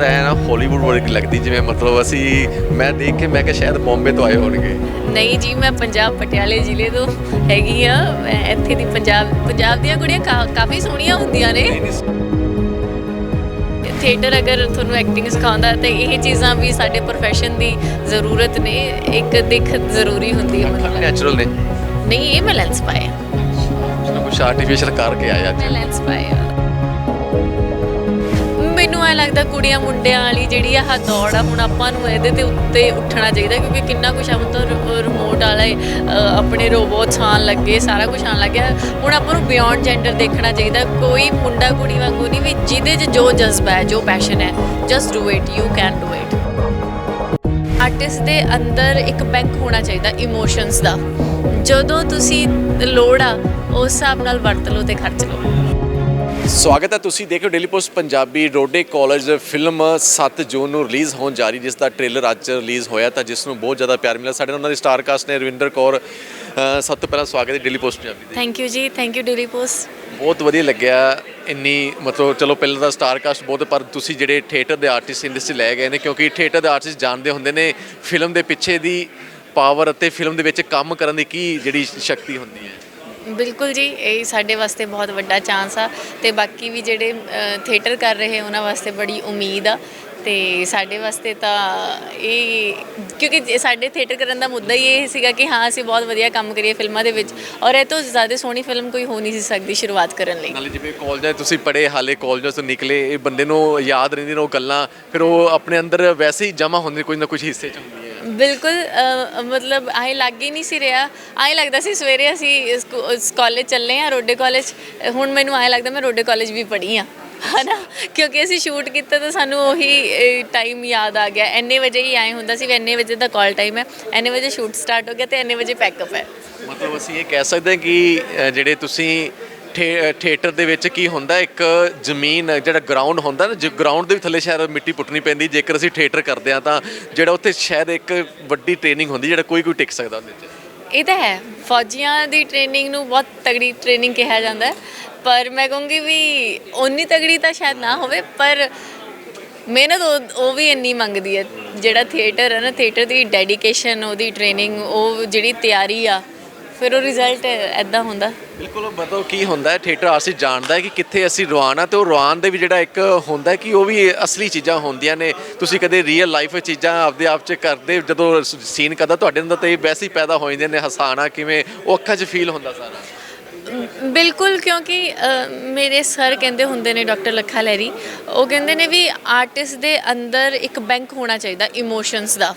ਤਾਂ ਨਾ ਹਾਲੀਵੁੱਡ ਵਰਗੀ ਲੱਗਦੀ ਜਿਵੇਂ ਮਤਲਬ ਅਸੀਂ ਮੈਂ ਦੇਖ ਕੇ ਮੈਂ ਕਿਹਾ ਸ਼ਾਇਦ ਬੰਬੇ ਤੋਂ ਆਏ ਹੋਣਗੇ। ਨਹੀਂ ਜੀ ਮੈਂ ਪੰਜਾਬ ਪਟਿਆਲੇ ਜ਼ਿਲ੍ਹੇ ਤੋਂ ਹੈਗੀ ਆ। ਮੈਂ ਇੱਥੇ ਦੀ ਪੰਜਾਬ ਪੰਜਾਬ ਦੀਆਂ ਕੁੜੀਆਂ ਕਾ- ਕਾਫੀ ਸੋਹਣੀਆਂ ਹੁੰਦੀਆਂ ਨੇ। ਥੀਏਟਰ ਅਗਰ ਤੁਹਾਨੂੰ ਐਕਟਿੰਗ ਸਿਖਾਉਂਦਾ ਤੇ ਇਹ ਚੀਜ਼ਾਂ ਵੀ ਸਾਡੇ profession ਦੀ ਜ਼ਰੂਰਤ ਨੇ। ਇੱਕ ਦਿੱਖ ਜ਼ਰੂਰੀ ਹੁੰਦੀ ਹੈ ਮਤਲਬ। ਨੈਚੁਰਲ ਨੇ। ਨਹੀਂ ਇਹ ਮੈਂ ਲੈਂਸ ਪਾਇਆ ਕੁਛ ਨਾ ਕੁਛ ਆਰਟੀਫੀਸ਼ੀਅਲ ਕਰਕੇ ਆਇਆ ਮੈਂ ਲੈਂਸ ਪਾਇਆ ਲੱਗਦਾ ਕੁੜੀਆਂ ਮੁੰਡਿਆਂ ਵਾਲੀ ਜਿਹੜੀ ਆਹ ਦੌੜ ਆ, ਹੁਣ ਆਪਾਂ ਨੂੰ ਇਹਦੇ ਤੇ ਉੱਤੇ ਉੱਠਣਾ ਚਾਹੀਦਾ ਕਿਉਂਕਿ ਕਿੰਨਾ ਕੁਛ ਆ, ਹੁਣ ਰਿਮੋਟ ਵਾਲੇ ਆਪਣੇ ਰੋਬੋਟਸ ਆਉਣ ਲੱਗੇ, ਸਾਰਾ ਕੁਝ ਆਉਣ ਲੱਗਿਆ। ਹੁਣ ਆਪਾਂ ਨੂੰ ਬਿਯੋਂਡ ਜੈਂਡਰ ਦੇਖਣਾ ਚਾਹੀਦਾ। ਕੋਈ ਮੁੰਡਾ ਕੁੜੀ ਵਾਂਗੂ ਨਹੀਂ ਵੀ ਜਿਹਦੇ 'ਚ ਜੋ ਜਜ਼ਬਾ ਹੈ, ਜੋ ਪੈਸ਼ਨ ਹੈ just do it you can do it artist ਦੇ ਅੰਦਰ ਇੱਕ ਬੈਂਕ ਹੋਣਾ ਚਾਹੀਦਾ ਇਮੋਸ਼ਨਸ ਦਾ। ਜਦੋਂ ਤੁਸੀਂ ਲੋੜ ਆ, ਉਸ ਹਿਸਾਬ ਨਾਲ ਵਰਤ ਲਓ ਤੇ ਖਰਚ ਲਓ। ਸਵਾਗਤ ਹੈ ਤੁਸੀਂ ਦੇਖ ਰਹੇ ਹੋ daily post Punjabi Rode college film 7 June ਨੂੰ ਰਿਲੀਜ਼ ਹੋਣ ਜਾ ਰਹੀ ਜਿਸ ਦਾ ਟ੍ਰੇਲਰ ਅੱਜ ਰਿਲੀਜ਼ ਹੋਇਆ ਤਾਂ ਜਿਸ ਨੂੰ ਬਹੁਤ ਜ਼ਿਆਦਾ ਪਿਆਰ ਮਿਲਿਆ। ਸਾਡੇ ਨਾਲ ਉਹਨਾਂ ਦੀ ਸਟਾਰ ਕਾਸਟ ਨੇ ਰਵਿੰਦਰ ਕੌਰ। ਸਭ ਤੋਂ ਪਹਿਲਾਂ ਸਵਾਗਤ ਹੈ ਡੇਲੀ ਪੋਸਟ ਪੰਜਾਬੀ ਦੇ thank you ji thank you daily post ਬਹੁਤ ਵਧੀਆ ਲੱਗਿਆ ਇੰਨੀ ਮਤਲਬ ਚਲੋ ਪਹਿਲਾਂ ਦਾ ਸਟਾਰ ਕਾਸਟ ਬਹੁਤ ਪਰ ਤੁਸੀਂ ਜਿਹੜੇ ਥੀਏਟਰ ਦੇ ਆਰਟਿਸਟ ਇੰਡਸਟਰੀ ਲੈ ਗਏ ਨੇ ਕਿਉਂਕਿ ਥੀਏਟਰ ਦੇ ਆਰਟਿਸਟ ਜਾਣਦੇ ਹੁੰਦੇ ਨੇ ਫਿਲਮ ਦੇ ਪਿੱਛੇ ਦੀ ਪਾਵਰ ਅਤੇ ਫਿਲਮ ਦੇ ਵਿੱਚ ਕੰਮ ਕਰਨ ਦੀ ਕੀ ਜਿਹੜੀ ਸ਼ਕਤੀ ਹੁੰਦੀ ਹੈ। ਬਿਲਕੁਲ ਜੀ, ਇਹ ਸਾਡੇ ਵਾਸਤੇ ਬਹੁਤ ਵੱਡਾ ਚਾਂਸ ਆ ਤੇ ਬਾਕੀ ਵੀ ਜਿਹੜੇ ਥੀਏਟਰ ਕਰ ਰਹੇ ਉਹਨਾਂ ਵਾਸਤੇ ਬੜੀ ਉਮੀਦ ਆ ਤੇ ਸਾਡੇ ਵਾਸਤੇ ਤਾਂ ਇਹ, ਕਿਉਂਕਿ ਸਾਡੇ ਥੀਏਟਰ ਕਰਨ ਦਾ ਮੁੱਦਾ ਹੀ ਇਹ ਸੀਗਾ ਕਿ ਹਾਂ, ਅਸੀਂ ਬਹੁਤ ਵਧੀਆ ਕੰਮ ਕਰੀਏ ਫਿਲਮਾਂ ਦੇ ਵਿੱਚ ਔਰ ਇਹ ਤੋਂ ਜ਼ਿਆਦਾ ਸੋਹਣੀ ਫਿਲਮ ਕੋਈ ਹੋ ਨਹੀਂ ਸੀ ਸਕਦੀ ਸ਼ੁਰੂਆਤ ਕਰਨ ਲਈ। ਨਾਲੇ ਜਿਵੇਂ ਕਾਲਜਾਂ 'ਚ ਤੁਸੀਂ ਪੜ੍ਹੇ, ਹਾਲੇ ਕਾਲਜਾਂ ਤੋਂ ਨਿਕਲੇ, ਇਹ ਬੰਦੇ ਨੂੰ ਯਾਦ ਰਹਿੰਦੀਆਂ ਨੇ ਉਹ ਗੱਲਾਂ, ਫਿਰ ਉਹ ਆਪਣੇ ਅੰਦਰ ਵੈਸੇ ਹੀ ਜਮ੍ਹਾਂ ਹੁੰਦੇ ਕੁਝ ਨਾ ਕੁਝ ਹਿੱਸੇ 'ਚ ਹੁੰਦੀਆਂ ਬਿਲਕੁਲ ਅ, ਮਤਲਬ ਆਏ ਲੱਗ ਹੀ ਨਹੀਂ ਸੀ ਰਿਹਾ। ਆਏ ਲੱਗਦਾ ਸੀ ਸਵੇਰੇ ਅਸੀਂ ਕਾਲਜ ਚੱਲੇ ਆ ਰੋਡੇ ਕਾਲਜ ਹੁਣ ਮੈਨੂੰ ਆਏ ਲੱਗਦਾ ਮੈਂ ਰੋਡੇ ਕਾਲਜ ਵੀ ਪੜ੍ਹੀ ਆ ਹਨਾ? ਕਿਉਂਕਿ ਅਸੀਂ ਸ਼ੂਟ ਕੀਤਾ ਤਾਂ ਸਾਨੂੰ ਉਹੀ ਟਾਈਮ ਯਾਦ ਆ ਗਿਆ। ਐਨੇ ਵਜੇ ਹੀ ਆਏ ਹੁੰਦਾ ਸੀ ਵੀ ਐਨੇ ਵਜੇ ਦਾ ਕਾਲ ਟਾਈਮ ਹੈ। ਐਨੇ ਵਜੇ ਸ਼ੂਟ ਸਟਾਰਟ ਹੋ ਗਿਆ ਤੇ ਐਨੇ ਵਜੇ ਪੈਕਅਪ ਹੈ। ਮਤਲਬ ਅਸੀਂ ਇਹ ਕਹਿ ਸਕਦੇ ਹਾਂ ਕਿ ਅ, ਜਿਹੜੇ ਤੁਸੀਂ ਥੀਏਟਰ ਦੇ ਵਿੱਚ ਕੀ ਹੁੰਦਾ, ਇੱਕ ਜ਼ਮੀਨ, ਜਿਹੜਾ ਗਰਾਊਂਡ ਹੁੰਦਾ ਨਾ ਗਰਾਊਂਡ ਦੇ ਵੀ ਥੱਲੇ ਸ਼ਾਇਦ ਮਿੱਟੀ ਪੁੱਟਣੀ ਪੈਂਦੀ, ਜੇਕਰ ਅਸੀਂ ਥੀਏਟਰ ਕਰਦੇ ਆ ਤਾਂ ਜਿਹੜਾ ਉੱਥੇ ਸ਼ਾਇਦ ਇੱਕ ਵੱਡੀ ਟ੍ਰੇਨਿੰਗ ਹੁੰਦੀ, ਜਿਹੜਾ ਕੋਈ ਕੋਈ ਟਿਕ ਸਕਦਾ ਉਹਦੇ 'ਚ ਇਹ ਤਾਂ ਹੈ, ਫੌਜੀਆਂ ਦੀ ਟ੍ਰੇਨਿੰਗ ਨੂੰ ਬਹੁਤ ਤਗੜੀ ਟ੍ਰੇਨਿੰਗ ਕਿਹਾ ਜਾਂਦਾ ਹੈ, ਪਰ ਮੈਂ ਕਹੂੰਗੀ ਵੀ ਓਨੀ ਤਗੜੀ ਤਾਂ ਸ਼ਾਇਦ ਨਾ ਹੋਵੇ, ਪਰ ਮਿਹਨਤ ਉਹ ਉਹ ਵੀ ਇੰਨੀ ਮੰਗਦੀ ਹੈ, ਜਿਹੜਾ ਥੀਏਟਰ ਹੈ ਨਾ, ਥੀਏਟਰ ਦੀ ਡੈਡੀਕੇਸ਼ਨ ਉਹਦੀ ਟ੍ਰੇਨਿੰਗ ਉਹ ਜਿਹੜੀ ਤਿਆਰੀ ਆ ਫਿਰ ਉਹ ਰਿਜ਼ਲਟ ਐਦਾਂ ਹੁੰਦਾ। ਬਿਲਕੁਲ ਮਤਲਬ ਕੀ ਹੁੰਦਾ ਹੈ ਥੀਏਟਰ ਆਰਟਿਸਟ ਜਾਣਦਾ ਹੈ ਕਿ ਕਿੱਥੇ ਅਸੀਂ ਰਵਾਨ ਤੇ ਉਹ ਰਵਾਨ ਦੇ ਵੀ ਜਿਹੜਾ ਇੱਕ ਹੁੰਦਾ ਕਿ ਉਹ ਵੀ ਅਸਲੀ ਚੀਜ਼ਾਂ ਹੁੰਦੀਆਂ ਨੇ। ਤੁਸੀਂ ਕਦੇ ਰੀਅਲ ਲਾਈਫ ਚੀਜ਼ਾਂ ਆਪਦੇ ਆਪ 'ਚ ਕਰਦੇ ਜਦੋਂ ਸੀਨ ਕਰਦਾ ਤੁਹਾਡੇ ਅੰਦਰ ਤਾਂ ਇਹ ਵੈਸੇ ਹੀ ਪੈਦਾ ਹੋ ਜਾਂਦੇ ਨੇ ਹਸਾਣਾ ਕਿਵੇਂ ਉਹ ਅੱਖਾਂ 'ਚ ਫੀਲ ਹੁੰਦਾ ਸਾਰਾ। ਬਿਲਕੁਲ ਕਿਉਂਕਿ ਮੇਰੇ ਸਰ ਕਹਿੰਦੇ ਹੁੰਦੇ ਨੇ ਡਾਕਟਰ ਲੱਖਾ ਲਹਿਰੀ ਉਹ ਕਹਿੰਦੇ ਨੇ ਵੀ ਆਰਟਿਸਟ ਦੇ ਅੰਦਰ ਇੱਕ ਬੈਂਕ ਹੋਣਾ ਚਾਹੀਦਾ ਇਮੋਸ਼ਨਸ ਦਾ।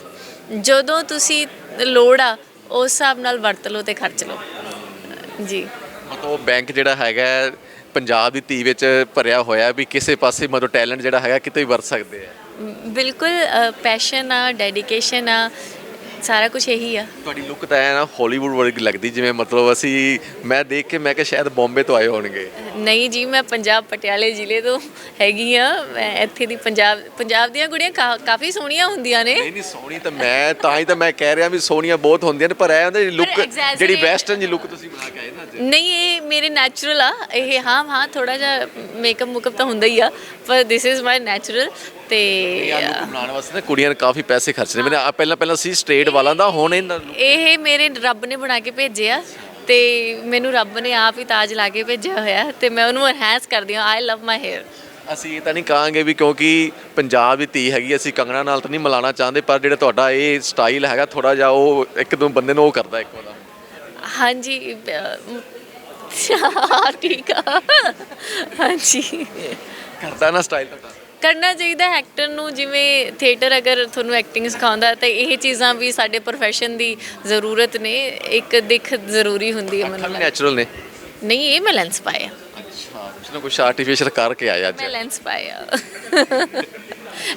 ਜਦੋਂ ਤੁਸੀਂ ਲੋੜ ਆ ਉਸ ਹਿਸਾਬ ਨਾਲ ਵਰਤ ਲਓ ਤੇ ਖਰਚ ਲਓ। ਜੀ। ਮਤਲਬ ਉਹ ਬੈਂਕ ਜਿਹੜਾ ਹੈਗਾ ਹੈ, ਪੰਜਾਬ ਦੀ ਧੀ ਵਿੱਚ ਭਰਿਆ ਹੋਇਆ ਵੀ ਕਿਸੇ ਪਾਸੇ ਮਤਲਬ ਟੈਲੈਂਟ ਜਿਹੜਾ ਹੈਗਾ ਕਿਤੇ ਵੀ ਵਰਤ ਸਕਦੇ ਆ। ਬਿਲਕੁਲ ਪੈਸ਼ਨ ਆ ਡੈਡੀਕੇਸ਼ਨ ਆ ਸਾਰਾ ਕੁਝ ਇਹੀ ਆ। ਤੁਹਾਡੀ ਲੁੱਕ ਤਾਂ ਐ ਨਾ ਹਾਲੀਵੁੱਡ ਵਰਗੀ ਲੱਗਦੀ ਜਿਵੇਂ ਮਤਲਬ ਅਸੀਂ ਮੈਂ ਦੇਖ ਕੇ ਮੈਂ ਕਿਹਾ ਸ਼ਾਇਦ ਬੰਬੇ ਤੋਂ ਆਏ ਹੋਣਗੇ। ਨਹੀਂ ਜੀ ਮੈਂ ਪੰਜਾਬ ਪਟਿਆਲੇ ਜ਼ਿਲ੍ਹੇ ਤੋਂ ਹੈਗੀ ਆ। ਮੈਂ ਇੱਥੇ ਦੀ ਪੰਜਾਬ ਪੰਜਾਬ ਦੀਆਂ ਕੁੜੀਆਂ ਕਾ- ਕਾਫੀ ਸੋਹਣੀਆਂ ਹੁੰਦੀਆਂ ਨੇ। ਨਹੀਂ ਨਹੀਂ ਸੋਹਣੀ ਤਾਂ ਮੈਂ ਤਾਂ ਹੀ ਤਾਂ ਮੈਂ ਕਹਿ ਰਿਹਾ ਵੀ ਸੋਹਣੀਆਂ ਬਹੁਤ ਹੁੰਦੀਆਂ ਨੇ ਪਰ ਐ ਹੁੰਦਾ ਲੁੱਕ exaggerate- ਜਿਹੜੀ ਵੈਸਟਰਨ ਜੀ ਲੁੱਕ ਤੁਸੀਂ ਬਣਾ ਕੇ ਆਏ ਨਾ ਅੱਜ। ਨਹੀਂ ਇਹ ਮੇਰੇ ਨੈਚੁਰਲ ਆ। ਇਹ ਹਾਂ ਹਾਂ ਥੋੜਾ ਜਿਹਾ ਮੇਕਅਪ ਮੁਕਅਪ ਤਾਂ ਹੁੰਦਾ ਹੀ ਆ ਪਰ ਥਿਸ ਇਜ਼ ਮਾਈ ਨੈਚੁਰਲ ਤੇ ਇਹ ਲੁੱਕ ਬਣਾਉਣ ਵਾਸਤੇ ਨਾ ਕੁੜੀਆਂ ਨੇ ਕਾਫੀ ਪੈਸੇ ਖਰਚਨੇ ਮੈਨੇ ਆ। ਪਹਿਲਾਂ ਪਹਿਲਾਂ ਸੀ ਸਟ੍ਰੇਟ ਵਾਲਾਂ ਦਾ ਹੁਣ ਇਹਨਾਂ look- ਇਹ ਮੇਰੇ ਰੱਬ ਨੇ ਬਣਾ ਕੇ ਭੇਜਿਆ ਤੇ ਮੈਨੂੰ ਰੱਬ ਨੇ ਆਪ ਹੀ ਤਾਜ ਲਾ ਕੇ ਭੇਜਿਆ ਹੋਇਆ ਤੇ ਮੈਂ ਉਹਨੂੰ ਐਨਹਾਂਸ ਕਰਦੀ ਹਾਂ ਆਈ ਲਵ ਮਾਈ ਹੇਅਰ ਅਸੀਂ ਇਹ ਤਾਂ ਨਹੀਂ ਕਹਾਂਗੇ ਵੀ ਕਿਉਂਕਿ ਪੰਜਾਬ ਦੀ ਧੀ ਹੈਗੀ ਅਸੀਂ ਕੰਗਣਾ ਨਾਲ ਤਾਂ ਨਹੀਂ ਮਿਲਾਣਾ ਚਾਹੁੰਦੇ ਪਰ ਜਿਹੜਾ ਤੁਹਾਡਾ ਇਹ ਸਟਾਈਲ ਹੈਗਾ ਥੋੜਾ ਜਿਹਾ ਉਹ ਇੱਕ ਦੋ ਬੰਦੇ ਨੂੰ ਉਹ ਕਰਦਾ ਇੱਕ ਉਹਦਾ ਹਾਂਜੀ ਅਹ, ਠੀਕ ਆ। ਹਾਂਜੀ। ਕਰਦਾ ਨਾ ਸਟਾਈਲ ਤੁਹਾਡਾ। ਕਰਨਾ ਚਾਹੀਦਾ ਐਕਟਰ ਨੂੰ ਜਿਵੇਂ ਥੀਏਟਰ ਅਗਰ ਤੁਹਾਨੂੰ ਐਕਟਿੰਗ ਸਿਖਾਉਂਦਾ ਤਾਂ ਇਹ ਚੀਜ਼ਾਂ ਵੀ ਸਾਡੇ profession ਦੀ ਜ਼ਰੂਰਤ ਨੇ ਇੱਕ ਦਿੱਖ ਜ਼ਰੂਰੀ ਹੁੰਦੀ ਹੈ ਮੈਨੂੰ ਨੈਚੁਰਲ ਨੇ। ਨਹੀਂ ਇਹ ਮੈਂ ਲੈਂਸ ਪਾਇਆ ਨਾ ਕੁਛ ਆਰਟੀਫੀਸ਼ੀਅਲ ਕਰਕੇ ਆਇਆ ਅੱਜ। ਮੈਂ ਲੈਂਸ ਪਾਇਆ।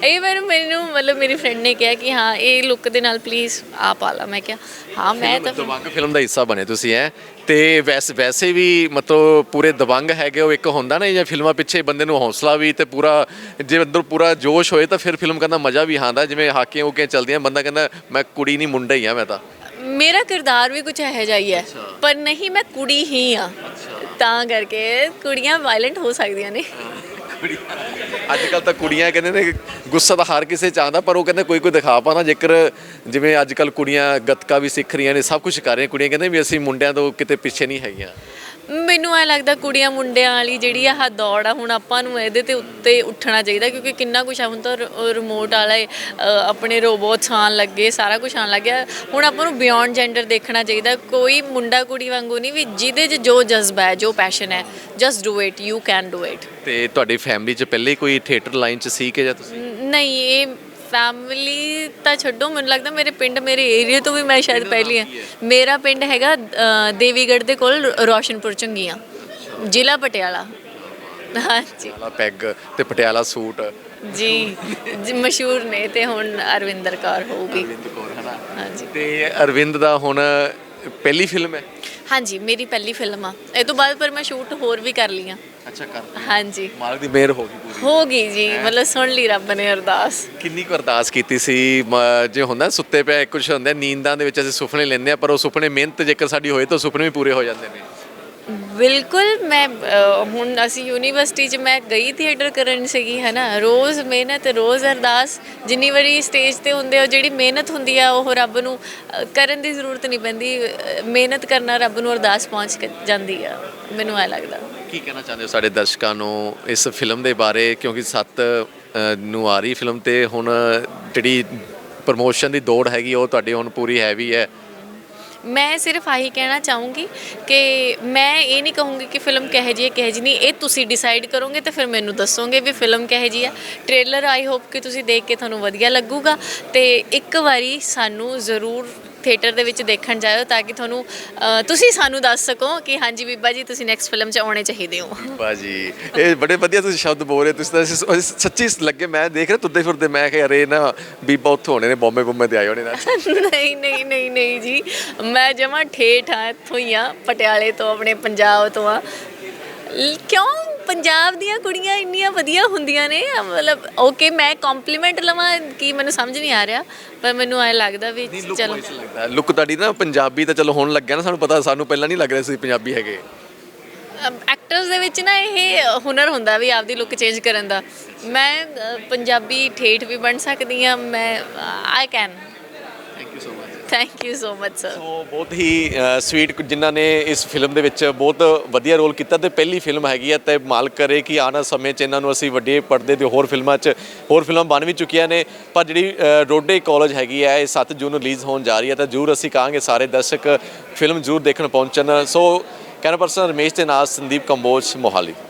ਇਹ ਮੈਨੂੰ ਮੈਨੂੰ ਮਤਲਬ ਮੇਰੀ ਫਰੈਂਡ ਨੇ ਕਿਹਾ ਕਿ ਹਾਂ ਇਹ ਲੁੱਕ ਦੇ ਨਾਲ ਪਲੀਜ਼ ਆ ਪਾ ਲਾ। ਮੈਂ ਕਿਹਾ ਹਾਂ ਮੈਂ ਤਾਂ ਦਬੰਗ ਫਿਲਮ ਦਾ ਹਿੱਸਾ ਬਣੇ ਤੁਸੀਂ ਐ ਤੇ ਵੈਸੇ ਵੈਸੇ ਵੀ ਮਤਲਬ ਪੂਰੇ ਦਬੰਗ ਹੈਗੇ ਉਹ ਇੱਕ ਹੁੰਦਾ ਨਾ ਜਾਂ ਫਿਲਮਾਂ ਪਿੱਛੇ ਬੰਦੇ ਨੂੰ ਹੌਸਲਾ ਵੀ ਤੇ ਪੂਰਾ ਜੇ ਅੰਦਰ ਪੂਰਾ ਜੋਸ਼ ਹੋਏ ਤਾਂ ਫਿਰ ਫਿਲਮ ਕਰਨਾ ਮਜ਼ਾ ਵੀ ਆਉਂਦਾ। ਜਿਵੇਂ ਹਾਕੀਆਂ ਉਕੀਆਂ ਚੱਲਦੀਆਂ ਬੰਦਾ ਕਹਿੰਦਾ ਮੈਂ ਕੁੜੀ ਨਹੀਂ ਮੁੰਡਾ ਹੀ ਆ ਮੈਂ ਤਾਂ। ਮੇਰਾ ਕਿਰਦਾਰ ਵੀ ਕੁਝ ਇਹੋ ਜਿਹਾ ਹੀ ਹੈ। ਪਰ ਨਹੀਂ ਮੈਂ ਕੁੜੀ ਹੀ ਆ। ਤਾਂ ਕਰਕੇ ਕੁੜੀਆਂ ਵਾਇਲੈਂਟ ਹੋ ਸਕਦੀਆਂ ਨੇ। ਅੱਜ ਕੱਲ ਤਾਂ ਕੁੜੀਆਂ ਕਹਿੰਦੇ ਨੇ ਗੁੱਸਾ ਤਾਂ ਹਰ ਕਿਸੇ ਚ ਆਉਂਦਾ, ਪਰ ਉਹ ਕਹਿੰਦੇ ਕੋਈ ਕੋਈ ਦਿਖਾ ਪਾਉਂਦਾ। ਜੇਕਰ ਜਿਵੇਂ ਅੱਜ ਕੱਲ ਕੁੜੀਆਂ ਗੱਤਕਾ ਵੀ ਸਿੱਖ ਰਹੀਆਂ ਨੇ, ਸਭ ਕੁਝ ਕਰ ਰਹੀਆਂ ਕੁੜੀਆਂ ਕਹਿੰਦੇ ਵੀ ਅਸੀਂ ਮੁੰਡਿਆਂ ਤੋਂ ਕਿਤੇ ਪਿੱਛੇ ਨਹੀਂ ਹੈਗੀਆਂ। ਮੈਨੂੰ ਐ ਲੱਗਦਾ ਕੁੜੀਆਂ ਮੁੰਡਿਆਂ ਵਾਲੀ ਜਿਹੜੀ ਆਹ ਦੌੜ ਆ ਹੁਣ ਆਪਾਂ ਨੂੰ ਇਹਦੇ ਤੇ ਉੱਤੇ ਉੱਠਣਾ ਚਾਹੀਦਾ ਕਿਉਂਕਿ ਕਿੰਨਾ ਕੁਛ ਆ ਹੁਣ ਤਾਂ ਰਿਮੋਟ ਵਾਲਾ ਆਪਣੇ ਰੋਬੋਟਸ ਆਉਣ ਲੱਗੇ ਸਾਰਾ ਕੁਝ ਆਉਣ ਲੱਗਿਆ। ਹੁਣ ਆਪਾਂ ਨੂੰ ਬਿਯੋਂਡ ਜੈਂਡਰ ਦੇਖਣਾ ਚਾਹੀਦਾ ਕੋਈ ਮੁੰਡਾ ਕੁੜੀ ਵਾਂਗੂ ਨਹੀਂ ਵੀ ਜਿਹਦੇ 'ਚ ਜੋ ਜਜ਼ਬਾ ਹੈ ਜੋ ਪੈਸ਼ਨ ਹੈ just do it you can do it ਤੇ ਤੁਹਾਡੀ ਫੈਮਿਲੀ ਚ ਪਹਿਲੇ ਕੋਈ ਥੀਏਟਰ ਲਾਈਨ ਚ ਸੀ ਕਿ ਜਾਂ ਤੁਸੀਂ? ਨਹੀਂ ਇਹ ਫੈਮਿਲੀ ਤਾਂ ਛੱਡੋ ਮੈਨੂੰ ਲੱਗਦਾ ਮੇਰੇ ਪਿੰਡ ਮੇਰੇ ਏਰੀਆ ਤੋਂ ਵੀ ਮੈਂ ਸ਼ਾਇਦ ਪਹਿਲੀ ਹਾਂ? ਮੇਰਾ ਪਿੰਡ ਹੈਗਾ ਅ, ਦੇਵੀਗੜ੍ਹ ਦੇ ਕੋਲ ਰੋਸ਼ਨਪੁਰ ਚੰਗੀਆਂ ਜ਼ਿਲ੍ਹਾ ਪਟਿਆਲਾ। ਹਾਂਜੀ। ਪਟਿਆਲਾ ਪੈਗ ਤੇ ਪਟਿਆਲਾ ਸੂਟ। ਜੀ ਜੀ, ਮਸ਼ਹੂਰ ਨੇ ਤੇ ਹੁਣ ਅਰਵਿੰਦਰ ਕੌਰ ਹੋਊਗੀ। ਅਰਵਿੰਦ ਕੌਰ ਹਨਾ? ਹਾਂਜੀ। ਤੇ ਅਰਵਿੰਦ ਦਾ ਹੁਣ ਪਹਿਲੀ ਫਿਲਮ ਹੈ? ਹਾਂਜੀ ਮੇਰੀ ਪਹਿਲੀ ਫਿਲਮ ਆ। ਇਹ ਤੋਂ ਬਾਅਦ ਪਰ ਮੈਂ ਸ਼ੂਟ ਹੋਰ ਵੀ ਕਰ ਲਈਆਂ। ਅੱਛਾ ਕਰ ਹਾਂਜੀ। ਮਾਲਕ ਦੀ ਮਿਹਰ ਹੋ ਗਈ ਹੋ ਗਈ ਜੀ ਮਤਲਬ ਸੁਣ ਲਈ ਰੱਬ ਨੇ ਅਰਦਾਸ। ਕਿੰਨੀ ਕੁ ਅਰਦਾਸ ਕੀਤੀ ਸੀ? ਮ- ਜੇ ਹੁੰਦਾ ਸੁੱਤੇ ਪਏ ਕੁਝ ਹੁੰਦਾ ਨੀਂਦਾਂ ਦੇ ਵਿੱਚ ਅਸੀਂ ਸੁਪਨੇ ਲੈਂਦੇ ਆ ਪਰ ਉਹ ਸੁਪਨੇ ਮਿਹਨਤ ਜੇਕਰ ਸਾਡੀ ਹੋਏ ਤਾਂ ਸੁਪਨੇ ਵੀ ਪੂਰੇ ਹੋ ਜਾਂਦੇ ਨੇ। ਬਿਲਕੁਲ ਮੈਂ ਅ, ਹੁਣ ਅਸੀਂ ਯੂਨੀਵਰਸਿਟੀ 'ਚ ਮੈਂ ਗਈ ਥੀਏਟਰ ਕਰਨ ਸੀਗੀ ਹੈ ਨਾ ਰੋਜ਼ ਮਿਹਨਤ ਰੋਜ਼ ਅਰਦਾਸ ਜਿੰਨੀ ਵਾਰੀ ਸਟੇਜ ਤੇ ਹੁੰਦੇ ਆ ਉਹ ਜਿਹੜੀ ਮਿਹਨਤ ਹੁੰਦੀ ਆ ਉਹ ਰੱਬ ਨੂੰ ਅ, ਕਰਨ ਦੀ ਜ਼ਰੂਰਤ ਨਹੀਂ ਪੈਂਦੀ। ਅ, ਮਿਹਨਤ ਕਰਨਾ ਰੱਬ ਨੂੰ ਅਰਦਾਸ ਪਹੁੰਚ ਕੇ ਜਾਂਦੀ ਆ ਮੈਨੂੰ ਐ ਲੱਗਦਾ। ਕੀ ਕਹਿਣਾ ਚਾਹੁੰਦੇ ਹੋ ਸਾਡੇ ਦਰਸ਼ਕਾਂ ਨੂੰ ਇਸ ਫਿਲਮ ਦੇ ਬਾਰੇ? ਕਿਉਂਕਿ 7 ਨੂੰ ਆ ਰਹੀ ਫਿਲਮ ਤੇ ਹੁਣ ਜਿਹੜੀ ਪ੍ਰਮੋਸ਼ਨ ਦੀ ਦੌੜ ਹੈਗੀ, ਉਹ ਤੁਹਾਡੀ ਹੁਣ ਪੂਰੀ ਹੈਵੀ ਹੈ। ਮੈਂ ਸਿਰਫ ਆਹੀ ਕਹਿਣਾ ਚਾਹੂੰਗੀ ਕਿ ਮੈਂ ਇਹ ਨਹੀਂ ਕਹੂੰਗੀ ਕਿ ਫਿਲਮ ਕਿਹੋ ਜਿਹੀ ਹੈ, ਕਿਹੋ ਜਿਹੀ ਨਹੀਂ। ਇਹ ਤੁਸੀਂ ਡਿਸਾਈਡ ਕਰੋਗੇ ਤੇ ਫਿਰ ਮੈਨੂੰ ਦੱਸੋਗੇ ਵੀ ਫਿਲਮ ਕਿਹੋ ਜਿਹੀ ਹੈ। ਟ੍ਰੇਲਰ ਆਈ ਹੋਪ ਕਿ ਤੁਸੀਂ ਦੇਖ ਕੇ ਤੁਹਾਨੂੰ ਵਧੀਆ ਲੱਗੂਗਾ। ਤੇ ਇੱਕ ਵਾਰੀ ਸਾਨੂੰ ਜ਼ਰੂਰ ਥੀਏਟਰ ਦੇ ਵਿੱਚ ਦੇਖਣ ਜਾਇਓ ਤਾਂ ਕਿ ਤੁਹਾਨੂੰ ਅ, ਤੁਸੀਂ ਸਾਨੂੰ ਦੱਸ ਸਕੋ ਕਿ ਹਾਂਜੀ ਬੀਬਾ ਜੀ ਤੁਸੀਂ ਨੈਕਸਟ ਫਿਲਮ 'ਚ ਆਉਣੇ ਚਾਹੀਦੇ ਹੋ। ਬਾਜੀ ਇਹ ਬੜੇ ਵਧੀਆ ਤੁਸੀਂ ਸ਼ਬਦ ਬੋਲ ਰਹੇ ਤੁਸੀਂ ਤਾਂ ਅਸੀਂ- ਅਸੀਂ ਸੱਚੀ ਲੱਗੇ ਮੈਂ ਦੇਖ ਰਿਹਾ ਤੁਰਦੇ ਫਿਰਦੇ ਮੈਂ ਕਿ ਅਰੇ ਨਾ ਬੀਬਾ ਉੱਥੋਂ ਹੋਣੇ ਨੇ ਬੰਬੇ ਬੰਬੇ ਤੇ ਆਏ ਹੋਣੇ ਨਾ ਨਹੀਂ ਨਹੀਂ ਨਹੀਂ ਨਹੀਂ ਜੀ ਮੈਂ ਜਮਾ ਠੇਠ ਹਾਂ ਇੱਥੋਂ ਹੀ ਆ ਪਟਿਆਲੇ ਤੋਂ ਆਪਣੇ ਪੰਜਾਬ ਤੋਂ ਆ ਕਿਉਂ? ਪੰਜਾਬ ਦੀਆਂ ਕੁੜੀਆਂ ਇੰਨੀਆਂ ਵਧੀਆ ਹੁੰਦੀਆਂ ਨੇ ਮਤਲਬ ਓਕੇ ਮੈਂ ਕੰਪਲੀਮੈਂਟ ਲਵਾਂ ਕੀ ਮੈਨੂੰ ਸਮਝ ਨਹੀਂ ਆ ਰਿਹਾ ਪਰ ਮੈਨੂੰ ਐ ਲੱਗਦਾ ਵੀ ਚਲੋ ਲੁੱਕ ਤੁਹਾਡੀ ਨਾ ਪੰਜਾਬੀ ਤਾਂ ਚਲੋ ਹੁਣ ਲੱਗਿਆ ਨਾ ਸਾਨੂੰ ਪਤਾ ਸਾਨੂੰ ਪਹਿਲਾਂ ਨਹੀਂ ਲੱਗ ਰਿਹਾ ਸੀ ਪੰਜਾਬੀ ਹੈਗੇ। ਐਕਟਰਸ ਦੇ ਵਿੱਚ ਨਾ ਇਹ ਹੁਨਰ ਹੁੰਦਾ ਵੀ ਆਪਦੀ ਲੁੱਕ ਚੇਂਜ ਕਰਨ ਦਾ। ਮੈਂ ਪੰਜਾਬੀ ਠੇਠ ਵੀ ਬਣ ਸਕਦੀ ਆ ਮੈਂ I can thank you so much sir so ਬਹੁਤ ਹੀ ਸਵੀਟ ਜਿਨ੍ਹਾਂ ਨੇ ਇਸ ਫਿਲਮ ਦੇ ਵਿੱਚ ਬਹੁਤ ਵਧੀਆ ਰੋਲ ਕੀਤਾ ਤੇ ਪਹਿਲੀ ਫਿਲਮ ਹੈਗੀ ਹੈ ਤੇ ਮਾਲਕ ਕਰੇ ਕਿ ਆਉਣ ਵਾਲੇ ਸਮੇਂ 'ਚ ਇਹਨਾਂ ਨੂੰ ਅਸੀਂ ਵੱਡੇ ਪਰਦੇ ਤੇ ਹੋਰ ਫਿਲਮਾਂ 'ਚ ਹੋਰ ਫਿਲਮਾਂ ਬਣ ਵੀ ਚੁੱਕੀਆਂ ਨੇ। ਪਰ ਜਿਹੜੀ ਅ, ਰੋਡੇ ਕਾਲਜ ਹੈਗੀ ਹੈ ਇਹ 7 ਜੂਨ ਨੂੰ ਰਿਲੀਜ਼ ਹੋਣ ਜਾ ਰਹੀ ਹੈ ਤਾਂ ਜਰੂਰ ਅਸੀਂ ਕਹਾਂਗੇ ਸਾਰੇ ਦਰਸ਼ਕ ਫਿਲਮ ਜਰੂਰ ਦੇਖਣ ਪਹੁੰਚਣ। ਸੋ ਕੈਮਰਾ ਪਰਸਨ ਰਮੇਸ਼ ਦੇ ਨਾਲ ਸੰਦੀਪ ਕੰਬੋਜ ਮੋਹਾਲੀ।